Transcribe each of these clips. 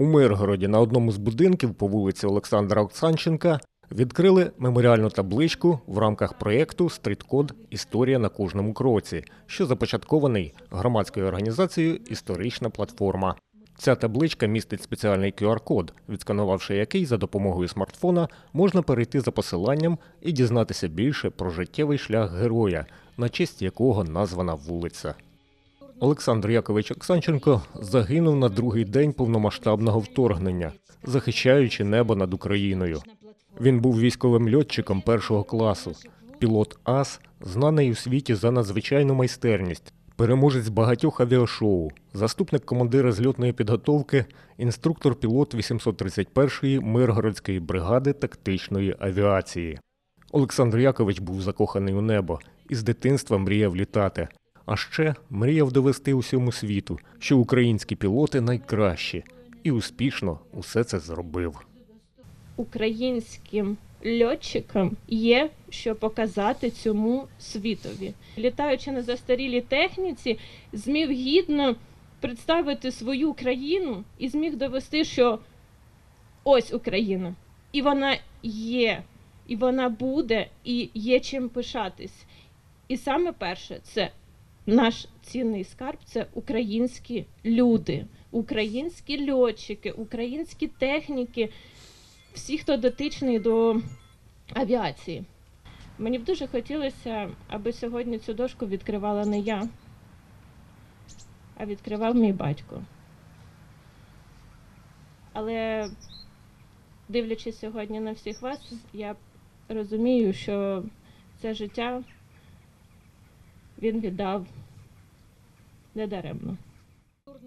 У Миргороді на одному з будинків по вулиці Олександра Оксанченка відкрили меморіальну табличку в рамках проєкту Стріткод Історія на кожному кроці, що започаткований громадською організацією Історична платформа. Ця табличка містить спеціальний QR-код, відсканувавши який за допомогою смартфона можна перейти за посиланням і дізнатися більше про життєвий шлях героя, на честь якого названа вулиця. Олександр Якович Оксанченко загинув на другий день повномасштабного вторгнення, захищаючи небо над Україною. Він був військовим льотчиком першого класу, пілот АС, знаний у світі за надзвичайну майстерність, переможець багатьох авіашоу, заступник командира зльотної підготовки, інструктор-пілот 831-ї Миргородської бригади тактичної авіації. Олександр Якович був закоханий у небо і з дитинства мріяв літати. А ще мріяв довести усьому світу, що українські пілоти найкращі, і успішно усе це зробив. українським льотчикам є що показати цьому світові. Літаючи на застарілій техніці, зміг гідно представити свою країну і зміг довести, що ось Україна, і вона є, і вона буде, і є чим пишатись. І саме перше, це наш цінний скарб це українські люди, українські льотчики, українські техніки, всі, хто дотичний до авіації. Мені б дуже хотілося, аби сьогодні цю дошку відкривала не я, а відкривав мій батько. Але дивлячись сьогодні на всіх вас, я розумію, що це життя він віддав недаремно.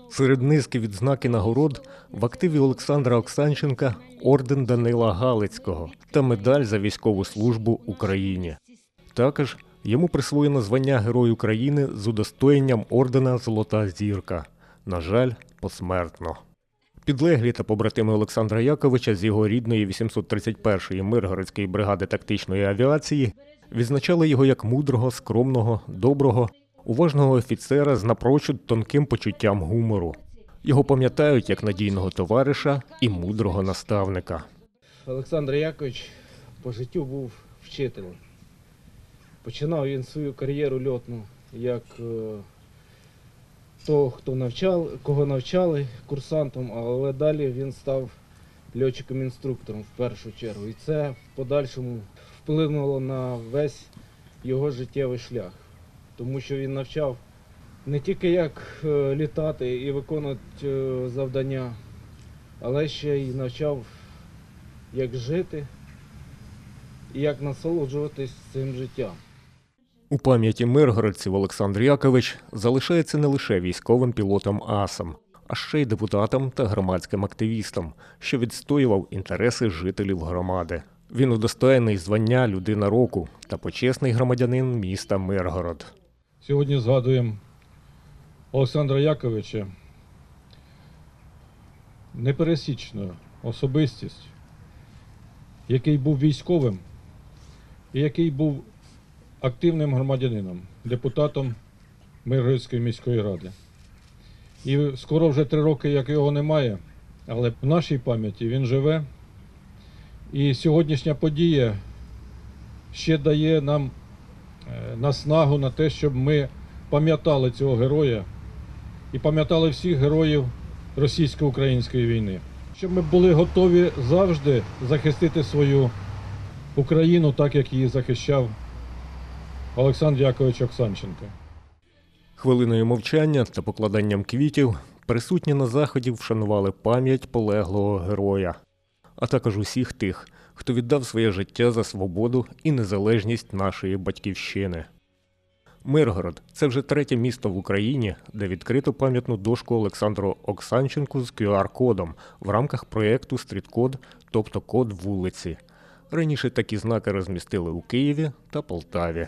Серед низки відзнак і нагород в активі Олександра Оксанченка орден Данила Галицького та медаль за військову службу Україні. Також йому присвоєно звання Герой України з удостоєнням ордена Золота зірка. На жаль, посмертно. Підлеглі та побратими Олександра Яковича з його рідної 831-ї Миргородської бригади тактичної авіації відзначали його як мудрого, скромного, доброго, уважного офіцера з напрочуд тонким почуттям гумору. Його пам'ятають як надійного товариша і мудрого наставника. Олександр Якович по життю був вчителем. Починав він свою кар'єру льотну як е, того, хто навчав, кого навчали курсантом, але далі він став льотчиком-інструктором в першу чергу. І це в подальшому вплинуло на весь його життєвий шлях. Тому що він навчав не тільки як е, літати і виконувати е, завдання, але ще й навчав як жити і як насолоджуватись цим життям. У пам'яті миргородців Олександр Якович залишається не лише військовим пілотом АСом, а ще й депутатом та громадським активістом, що відстоював інтереси жителів громади. Він удостоєний звання людина року та почесний громадянин міста Миргород. Сьогодні згадуємо Олександра Яковича непересічну особистість, який був військовим і який був активним громадянином, депутатом Миргородської міської ради. І скоро вже три роки, як його немає, але в нашій пам'яті він живе. І сьогоднішня подія ще дає нам наснагу на те, щоб ми пам'ятали цього героя і пам'ятали всіх героїв російсько-української війни. Щоб ми були готові завжди захистити свою Україну, так як її захищав Олександр Якович Оксанченко. Хвилиною мовчання та покладанням квітів присутні на заході вшанували пам'ять полеглого героя, а також усіх тих, хто віддав своє життя за свободу і незалежність нашої батьківщини. Миргород це вже третє місто в Україні, де відкрито пам'ятну дошку Олександру Оксанченку з QR-кодом в рамках проєкту Стріткод, тобто код вулиці. Раніше такі знаки розмістили у Києві та Полтаві.